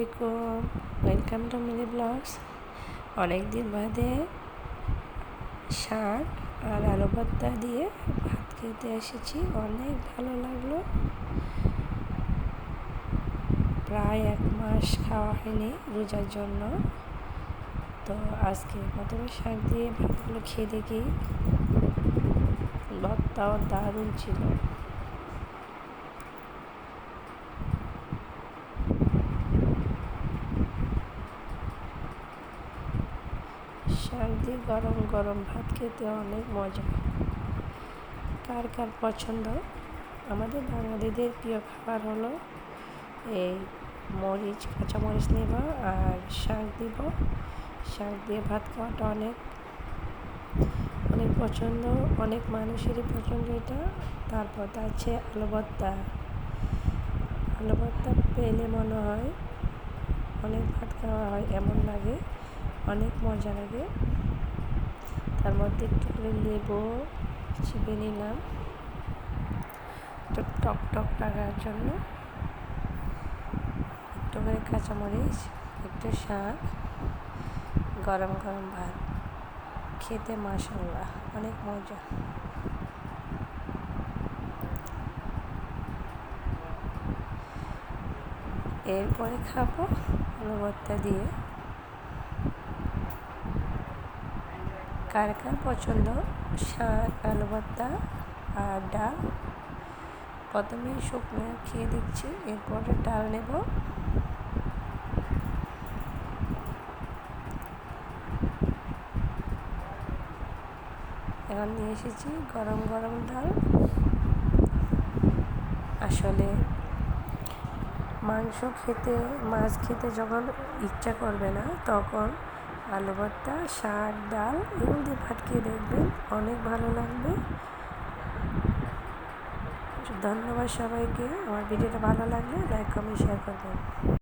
আলাইকুম। Welcome to mini blogs অনেক দিন বাদে শাক আর আলু ভর্তা দিয়ে ভাত খেতে এসেছি। অনেক ভালো লাগল। প্রায় এক মাস খাওয়া হয়নি রোজার জন্য। তো আজকে প্রথমে শাক দিয়ে ভাতগুলো খেয়ে দেখি। ভর্তাও দারুণ ছিল। শাক দিয়ে গরম গরম ভাত খেতে অনেক মজা। কার কার পছন্দ? আমাদের বাঙালিদের প্রিয় খাবার হলো এই মরিচ কাঁচা মরিচ নেব আর শাক দিব। শাক দিয়ে ভাত খাওয়াটা অনেক অনেক পছন্দ, অনেক মানুষেরই পছন্দ এটা। তারপর আছে আলু ভর্তা। আলু ভর্তা পেলে মনে হয় অনেক ভাত খাওয়া হয়, এমন লাগে। অনেক মজা লাগে। তার মধ্যে একটু করে লেবু চিপে নিলাম। একটু টক টক লাগার জন্য। একটু করে কাঁচামরিচ, একটু শাক, গরম গরম ভাত। খেতে মাসাল্লাহ অনেক মজা। এরপরে খাব ভর্তা দিয়ে। কার কার পছন্দ? শাক, আলু ভর্তা আর ডাল প্রথমে শুকনো খেয়ে দিচ্ছি এরপরে ডাল নেব। এখন নিয়ে এসেছি গরম গরম ডাল। আসলে মাংস খেতে, মাছ খেতে যখন ইচ্ছা করবে না, তখন আলু ভর্তা, শাক, ডাল এগুলো দিয়ে খেয়ে দেখবেন। অনেক ভালো লাগবে। ধন্যবাদ সবাইকে। আমার ভিডিওটা ভালো লাগলে লাইক কমেন্ট শেয়ার করবেন।